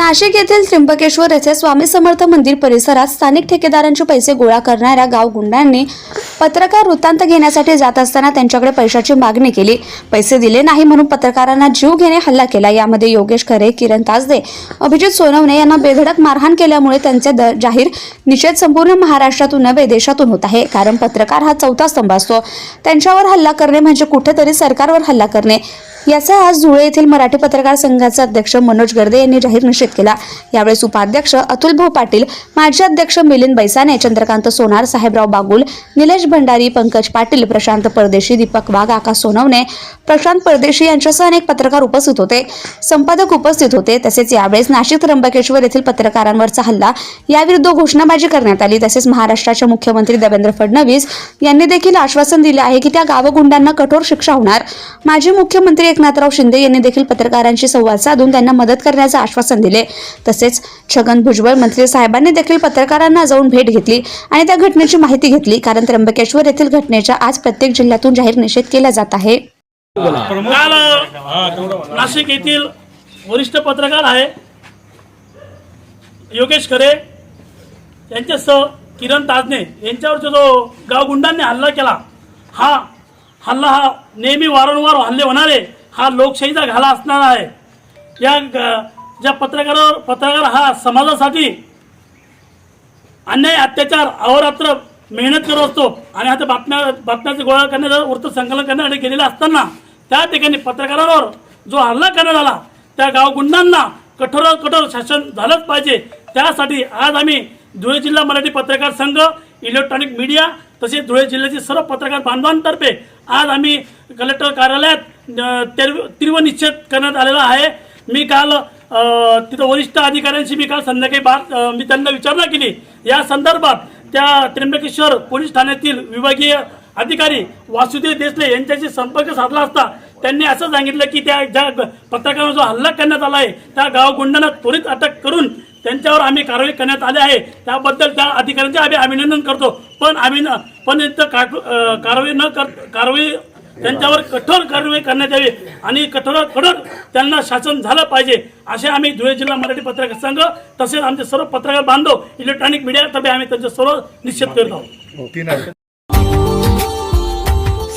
नाशिक येथील त्र्यंबकेश्वर येथे स्वामी समर्थ मंदिर परिसरात स्थानिक ठेकेदारांचे पैसे गोळा करणाऱ्या गाव गुंडांनी पत्रकार वृत्तांत घेण्यासाठी जात असताना त्यांच्याकडे पैशाची मागणी केली. पैसे दिले नाही म्हणून पत्रकारांना जीव घेणे हल्ला केला. यामध्ये योगेश खरे किरण ताजदे अभिजित सोनवणे यांना बेधडक मारहाण केल्यामुळे त्यांचे द- जाहीर निषेध संपूर्ण महाराष्ट्रातून नव्हे देशातून होत आहे. कारण पत्रकार हा चौथा स्तंभ असतो. त्यांच्यावर हल्ला करणे म्हणजे कुठेतरी सरकारवर हल्ला करणे. याचा आज धुळे येथील मराठी पत्रकार संघाचे अध्यक्ष मनोज गर्दे यांनी जाहीर निषेध केला. यावेळेस उपाध्यक्ष अतुल भाऊ पाटील माजी अध्यक्ष मिलिंद बैसाने चंद्रकांत सोनार साहेबराव बागुल निलेश भंडारी पंकज पाटील प्रशांत परदेशी दीपक वाघ आकाश सोनवणे प्रशांत परदेशी यांच्यासह अनेक पत्रकार उपस्थित होते. संपादक उपस्थित होते. तसेच यावेळेस नाशिक त्र्यंबकेश्वर येथील पत्रकारांवरचा हल्ला याविरुद्ध घोषणाबाजी करण्यात आली. तसेच महाराष्ट्राचे मुख्यमंत्री देवेंद्र फडणवीस यांनी देखील आश्वासन दिले आहे की त्या गावगुंडांना कठोर शिक्षा होणार. माजी मुख्यमंत्री एकनाथराव शिंदे यांनी देखील पत्रकारांशी संवाद साधून त्यांना मदत करण्याचे आश्वासन दिले. तसेच छगन भुजबळ मंत्री साहेबांनी देखील पत्रकारांना जाऊन भेट घेतली आणि त्या घटनेची माहिती घेतली. कारण त्र्यंबकेश्वर येथील घटनेचा आज प्रत्येक जिल्ह्यातून जाहीर निषेध केला जात आहे. काल नाशिक येथील वरिष्ठ पत्रकार आहे. योगेश खरे. यांच्यासह किरण ताजने यांच्यावरचा जो गावगुंडांनी हल्ला केला हा हल्ला हा नेहमी वारंवार हल्ले होणारे हा लोकशाहीचा घाला असणार आहे. या ज्या पत्रकारावर पत्रकार हा समाजासाठी अन्याय अत्याचार अहोरात्र मेहनत करत असतो आणि आता बातम्या बातम्याचे गोळा करण्याचा वृत्त संकलन करण्यासाठी गेलेला असताना त्या ठिकाणी पत्रकारांवर जो हल्ला करण्यात आला त्या गावगुंडांना कठोर कठोर शासन झालंच पाहिजे. त्यासाठी आज आम्ही धुळे जिल्हा मराठी पत्रकार संघ इलेक्ट्रॉनिक मीडिया तसेच धुळे जिल्ह्याचे सर्व पत्रकार बांधवांतर्फे आज आम्ही कलेक्टर कार्यालयात तीव्र निश्चित करण्यात आलेला आहे. मी काल तिथं वरिष्ठ अधिकाऱ्यांशी मी काल संध्याकाळी बात मी त्यांना विचारणा केली. या संदर्भात त्या त्र्यंबकेश्वर पोलीस ठाण्यातील विभागीय अधिकारी वासुदेव देसले यांच्याशी संपर्क साधला असता त्यांनी असं सांगितलं की त्या ज्या पत्रकारांवर जो हल्ला करण्यात आला आहे त्या गावगुंडांना त्वरित अटक करून त्यांच्यावर आम्ही कारवाई करण्यात आली आहे. त्याबद्दल त्या अधिकाऱ्यांचे आम्ही अभिनंदन करतो. पण आम्ही पण इथं कारवाई न कर कारवाई त्यांच्यावर कठोर कारवाई करण्यात यावी आणि कठोर कठोर त्यांना शासन झालं पाहिजे असे आम्ही धुळे जिल्हा मराठी पत्रकार संघ तसेच आमचे सर्व पत्रकार बांधव इलेक्ट्रॉनिक मीडिया तर्फे आम्ही त्यांचे सर्व निश्चित करत. हो, आहोत